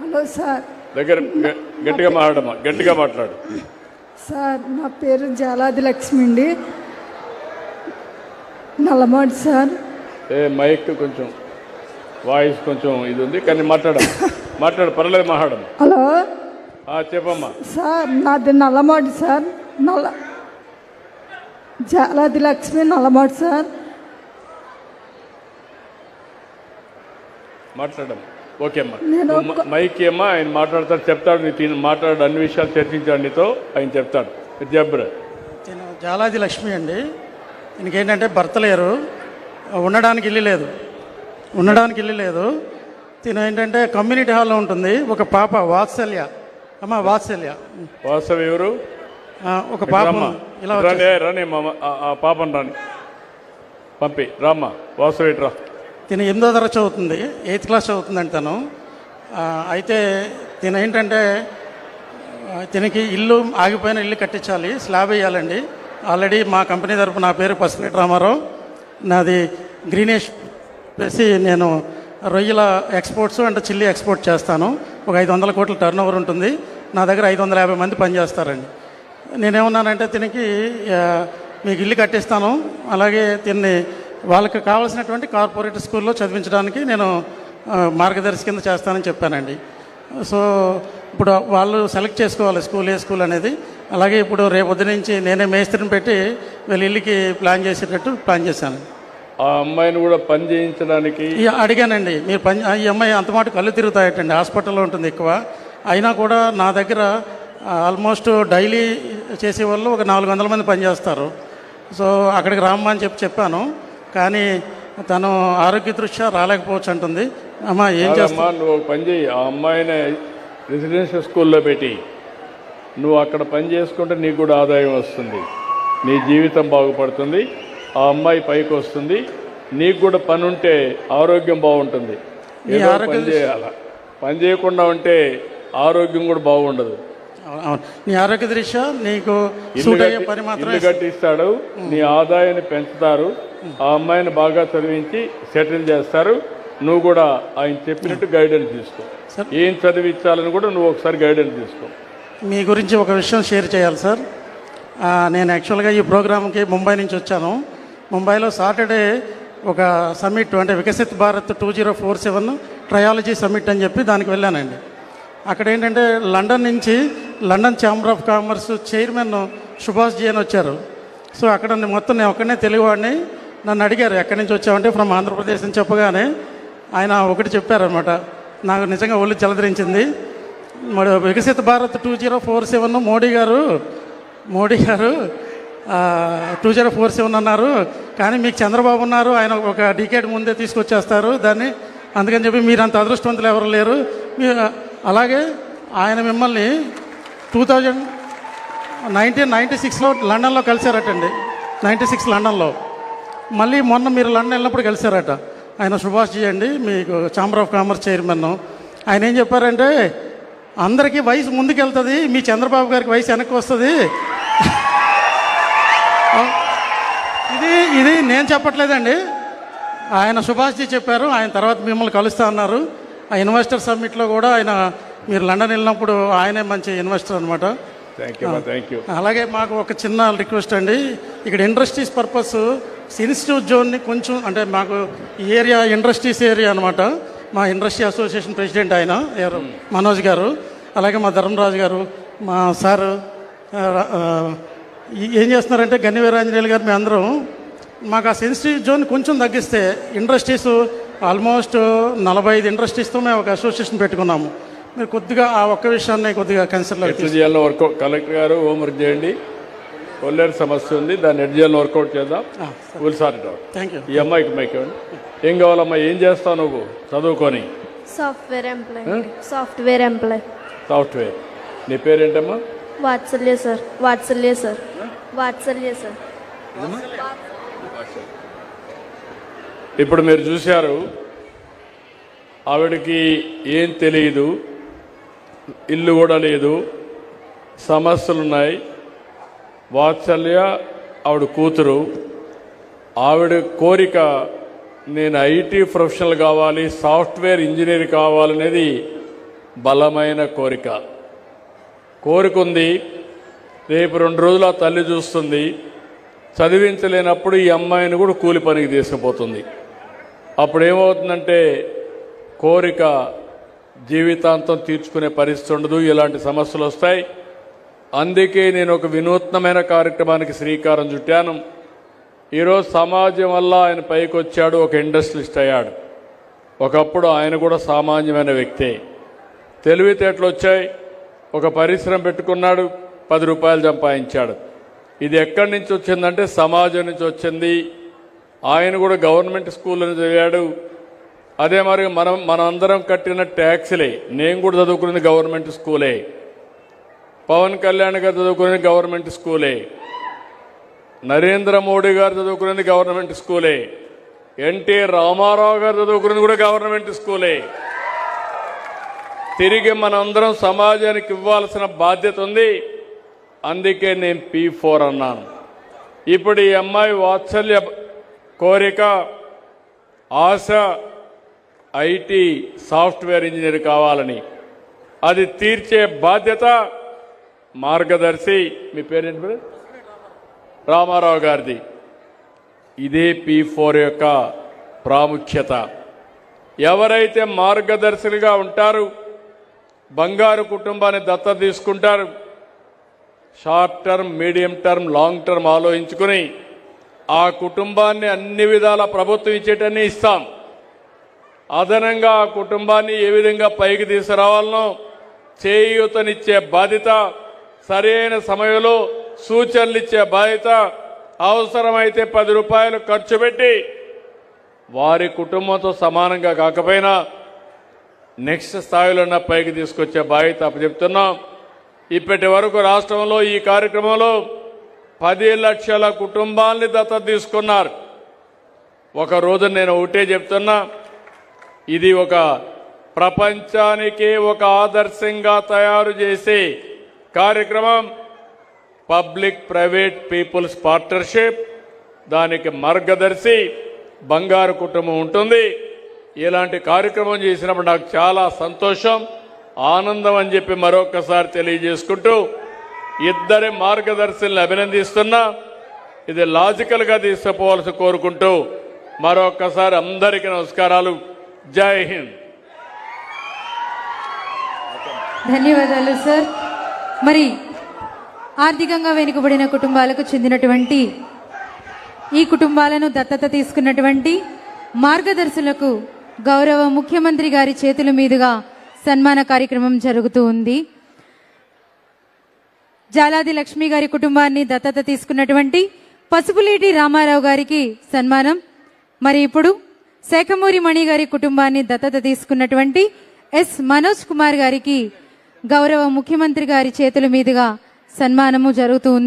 Hello sir. దగ్గర గట్టిగా మాట్లాడమ్మా గట్టిగా మాట్లాడు. సార్ నా పేరు జాలాది లక్ష్మి అండి. నల్లమాటి సార్. ఏ మైక్ కొంచెం వాయిస్ కొంచెం ఇది ఉంది కానీ మాట్లాడమ్మా మాట్లాడు పర్లేదు మాట్లాడమ్మా. హలో. చెప్పమ్మా. సార్ నాది నల్లమాటి సార్. నల్ల జాలాది లక్ష్మి నల్లమాటి సార్. మాట్లాడమ్మా. ఓకే అమ్మా. మైక్ అమ్మా ఆయన మాట్లాడతాడు చెప్తాడు నీ తిని మాట్లాడు అన్ని విషయాలు చర్చించాడు నీతో ఆయన చెప్తాడు. చెప్పరు నేను జాలాది లక్ష్మి అండి. దీనికి ఏంటంటే భర్త లేరు. ఉండడానికి ఇల్లు లేదు. ఉండడానికి ఇల్లు లేదు. తిను ఏంటంటే కమ్యూనిటీ హాల్లో ఉంటుంది. ఒక పాప వాత్సల్య. అమ్మ వాత్సల్య. వాస్తవ ఎవరు? ఆ, ఒక పాప. ఇలా రాని పాపను రాని పంపి. రామ్మా వాస్తవ ఇట్రా తిన ఎనిమిదో తరగతి చదువుతుంది ఎయిత్ క్లాస్ చదువుతుందండి తను. అయితే తిన ఏంటంటే తినకి ఇల్లు ఆగిపోయిన ఇల్లు కట్టించాలి స్లాబ్ వేయాలండి. ఆల్రెడీ మా కంపెనీ తరపు నా పేరు పసిరెడ్డి రామారావు. నాది గ్రీనేష్ వేసి నేను రొయ్యల ఎక్స్పోర్ట్స్ అంటే చిల్లీ ఎక్స్పోర్ట్ చేస్తాను. ఒక ఐదు వందల కోట్ల టర్న్ ఓవర్ ఉంటుంది. నా దగ్గర ఐదు వందల యాభై మంది పనిచేస్తారండి. నేనేమన్నానంటే తినకి మీకు ఇల్లు కట్టిస్తాను. అలాగే తిన్ని వాళ్ళకి కావాల్సినటువంటి కార్పొరేట్ స్కూల్లో చదివించడానికి నేను మార్గదర్శి కింద చేస్తానని చెప్పానండి. సో ఇప్పుడు వాళ్ళు సెలెక్ట్ చేసుకోవాలి స్కూల్ ఏ స్కూల్ అనేది. అలాగే ఇప్పుడు రేపు పొద్దు నుంచి నేనే మేస్త్రిని పెట్టి వీళ్ళ ఇల్లుకి ప్లాన్ చేసేటట్టు ప్లాన్ చేశాను. ఆ అమ్మాయిని కూడా పని చేయించడానికి ఈ అడిగానండి మీరు పని ఈ అమ్మాయి అంత మాట కళ్ళు తిరుగుతాయటండి హాస్పిటల్లో ఉంటుంది ఎక్కువ. అయినా కూడా నా దగ్గర ఆల్మోస్ట్ డైలీ చేసే వాళ్ళు ఒక నాలుగు వందల మంది పనిచేస్తారు సో అక్కడికి రామ్మా అని చెప్పి చెప్పాను. కానీ తను ఆరోగ్య దృష్ట్యా రాలేకపోవచ్చు అంటుంది. అమ్మ ఏం చేస్తా? అమ్మా నువ్వు పని చేయి ఆ అమ్మాయిని రెసిడెన్షియల్ స్కూల్లో పెట్టి. నువ్వు అక్కడ పని చేసుకుంటే నీకు కూడా ఆదాయం వస్తుంది. నీ జీవితం బాగుపడుతుంది. ఆ అమ్మాయి పైకి వస్తుంది. నీకు కూడా పని ఉంటే ఆరోగ్యం బాగుంటుంది. పని చేయాల? పని చేయకుండా ఉంటే ఆరోగ్యం కూడా బాగుండదు. నీ ఆరోగ్య దృష్ట్యా నీకు పని కట్టిస్తాడు. నీ ఆదాయాన్ని పెంచుతారు. ఆ అమ్మాయిని బాగా చదివించి సెటిల్ చేస్తారు. నువ్వు కూడా ఆయన చెప్పినట్టు గైడెన్స్ తీసుకో. ఏం చదివించాలని కూడా నువ్వు ఒకసారి గైడెన్స్ తీసుకో. మీ గురించి ఒక విషయం షేర్ చేయాలి సార్. నేను యాక్చువల్గా ఈ ప్రోగ్రామ్కి ముంబై నుంచి వచ్చాను. ముంబైలో సాటర్డే ఒక సమ్మిట్ అంటే Viksit Bharat two zero four seven trilogy summit అని చెప్పి దానికి వెళ్ళానండి. అక్కడ ఏంటంటే లండన్ నుంచి London chamber of commerce chairman Subhash ji అని వచ్చారు. సో అక్కడ మొత్తం నేను ఒక్కనే తెలుగువాడిని. నన్ను అడిగారు ఎక్కడి నుంచి వచ్చామంటే ఫ్రమ్ ఆంధ్రప్రదేశ్ అని చెప్పగానే ఆయన ఒకటి చెప్పారనమాట నాకు నిజంగా ఒళ్ళు చలదరించింది మరి Viksit Bharat two zero four seven Modi గారు మోడీ గారు టూ జీరో ఫోర్ సెవెన్ అన్నారు. కానీ మీకు చంద్రబాబు ఉన్నారు ఆయన ఒక డికేట్ ముందే తీసుకొచ్చేస్తారు దాన్ని. అందుకని చెప్పి మీరు అంత అదృష్టవంతులు ఎవరు లేరు. అలాగే ఆయన మిమ్మల్ని టూ థౌజండ్ నైన్టీన్ నైంటీ సిక్స్లో లండన్లో కలిశారటండి. నైంటీ సిక్స్ లండన్లో. మళ్ళీ మొన్న మీరు లండన్ వెళ్ళినప్పుడు కలిశారట. ఆయన సుభాష్ జీ అండి మీకు ఛాంబర్ ఆఫ్ కామర్స్ చైర్మన్ ఆయన ఏం చెప్పారంటే అందరికీ వయసు ముందుకెళ్తుంది మీ చంద్రబాబు గారికి వయసు వెనక్కి వస్తుంది ఇది ఇది నేను చెప్పట్లేదండి. ఆయన సుభాష్ జీ చెప్పారు ఆయన తర్వాత మిమ్మల్ని కలుస్తా అన్నారు. ఆ ఇన్వెస్టర్ సమ్మిట్లో కూడా ఆయన మీరు లండన్ వెళ్ళినప్పుడు ఆయనే మంచి ఇన్వెస్టర్ అనమాట అలాగే మాకు ఒక చిన్న రిక్వెస్ట్ అండి. ఇక్కడ ఇండస్ట్రీస్ పర్పస్ ఇన్స్టిట్యూట్ జోన్ని కొంచెం అంటే మాకు ఏరియా ఇండస్ట్రీస్ ఏరియా అనమాట మా ఇండస్ట్రీ అసోసియేషన్ ప్రెసిడెంట్ ఆయన ఎవరు? మనోజ్ గారు. అలాగే మా ధర్మరాజు గారు మా సారు ఏం చేస్తున్నారంటే గన్ని వీరాంజనేయులు గారు మేము అందరం మాకు ఆ సెన్సిటివ్ జోన్ కొంచెం తగ్గిస్తే ఇండస్ట్రీస్ ఆల్మోస్ట్ నలభై ఐదు ఇండస్ట్రీస్తో మేము ఒక అసోసియేషన్ పెట్టుకున్నాము. మీరు కొద్దిగా ఆ ఒక్క విషయాన్ని కొద్దిగా కన్సిడర్ చేయాలో కలెక్టర్ గారు హోంవర్క్ చేయండి. కొల్లేరు సమస్య ఉంది. దాన్ని చేయాలో వర్కౌట్ చేద్దాం. Will sir. Out thank you ఈ అమ్మాయికి మైక్ ఏం కావాలమ్మా? ఏం చేస్తావు నువ్వు? చదువుకొని. Software employee software employee software నీ పేరేంటమ్మా? Vatsalya sir Vatsalya sir Vatsalya sir ఇప్పుడు మీరు చూశారు ఆవిడకి ఏం తెలియదు ఇల్లు కూడా లేదు సమస్యలు ఉన్నాయి వాత్సల్య ఆవిడ కూతురు. ఆవిడ కోరిక నేను ఐటీ ప్రొఫెషనల్ కావాలి సాఫ్ట్వేర్ ఇంజనీర్ కావాలనేది బలమైన కోరిక. కోరిక ఉంది రేపు రెండు రోజులు ఆ తల్లి చూస్తుంది. చదివించలేనప్పుడు ఈ అమ్మాయిని కూడా కూలి పనికి తీసుకుపోతుంది. అప్పుడు ఏమవుతుందంటే కోరిక జీవితాంతం తీర్చుకునే పరిస్థితి ఉండదు ఇలాంటి సమస్యలు వస్తాయి. అందుకే నేను ఒక వినూత్నమైన కార్యక్రమానికి శ్రీకారం చుట్టాను. ఈరోజు సమాజం వల్ల ఆయన పైకి వచ్చాడు ఒక ఇండస్ట్రియలిస్ట్ అయ్యాడు. ఒకప్పుడు ఆయన కూడా సామాన్యమైన వ్యక్తే. తెలివితేటలు వచ్చాయి ఒక పరిశ్రమ పెట్టుకున్నాడు పది రూపాయలు సంపాదించాడు. ఇది ఎక్కడి నుంచి వచ్చిందంటే సమాజం నుంచి వచ్చింది. ఆయన కూడా గవర్నమెంట్ స్కూల్లో చదివాడు. అదే మరి మనం మనందరం కట్టిన ట్యాక్స్లే. నేను కూడా చదువుకున్నది గవర్నమెంట్ స్కూలే. పవన్ కళ్యాణ్ గారు చదువుకునేది గవర్నమెంట్ స్కూలే. నరేంద్ర మోడీ గారు చదువుకునేది గవర్నమెంట్ స్కూలే. ఎన్టీ రామారావు గారు చదువుకునేది కూడా గవర్నమెంట్ స్కూలే. తిరిగి మనందరం సమాజానికి ఇవ్వాల్సిన బాధ్యత ఉంది. అందుకే నేను పీ ఫోర్ అన్నాను. ఇప్పుడు ఈ అమ్మాయి వాత్సల్య కోరిక ఆశ ఐటీ సాఫ్ట్వేర్ ఇంజనీర్ కావాలని. అది తీర్చే బాధ్యత మార్గదర్శి మీ పేరేంటి పేరు రామారావు గారిది. ఇదే పీ ఫోర్ యొక్క ప్రాముఖ్యత. ఎవరైతే మార్గదర్శులుగా ఉంటారు బంగారు కుటుంబాన్ని దత్త తీసుకుంటారు short term medium term long term ఆలోచించుకుని ఆ కుటుంబాన్ని అన్ని విధాల ప్రభుత్వం ఇచ్చేటన్ని ఇస్తాం. అదనంగా ఆ కుటుంబాన్ని ఏ విధంగా పైకి తీసుకురావాలనో చేయూతనిచ్చే బాధ్యత సరైన సమయంలో సూచనలు ఇచ్చే బాధ్యత అవసరమైతే పది రూపాయలు ఖర్చు పెట్టి వారి కుటుంబంతో సమానంగా కాకపోయినా నెక్స్ట్ స్థాయిలో ఉన్న పైకి తీసుకొచ్చే బాధ్యత అప్పచెప్తున్నాం. ఇప్పటి వరకు రాష్ట్రంలో ఈ కార్యక్రమంలో పది లక్షల కుటుంబాల్ని దత్తత తీసుకున్నారు. ఒక రోజు నేను ఒకటే చెప్తున్నా ఇది ఒక ప్రపంచానికి ఒక ఆదర్శంగా తయారు చేసే కార్యక్రమం పబ్లిక్ ప్రైవేట్ పీపుల్స్ పార్ట్నర్షిప్. దానికి మార్గదర్శి బంగారు కుటుంబం ఉంటుంది. ఇలాంటి కార్యక్రమం చేసినప్పుడు నాకు చాలా సంతోషం ఆనందం అని చెప్పి మరొకసారి తెలియజేసుకుంటూ ఇద్దరి మార్గదర్శుల్ని అభినందిస్తున్నా. ఇది లాజికల్గా తీసుకుపోవాల్సి కోరుకుంటూ మరొకసారి అందరికీ నమస్కారాలు. జై హింద్. ధన్యవాదాలు సార్. మరి ఆర్థికంగా వెనుకబడిన కుటుంబాలకు చెందినటువంటి ఈ కుటుంబాలను దత్తత తీసుకున్నటువంటి మార్గదర్శులకు గౌరవ ముఖ్యమంత్రి గారి చేతుల మీదుగా సన్మాన కార్యక్రమం జరుగుతూ ఉంది. జాలాది లక్ష్మి గారి కుటుంబాన్ని దత్తత తీసుకున్నటువంటి పసుపులేటి రామారావు గారికి సన్మానం. మరి ఇప్పుడు శేఖమూరి మణి గారి కుటుంబాన్ని దత్తత తీసుకున్నటువంటి ఎస్ మనోజ్ కుమార్ గారికి గౌరవ ముఖ్యమంత్రి గారి చేతుల మీదుగా సన్మానము జరుగుతూ ఉంది.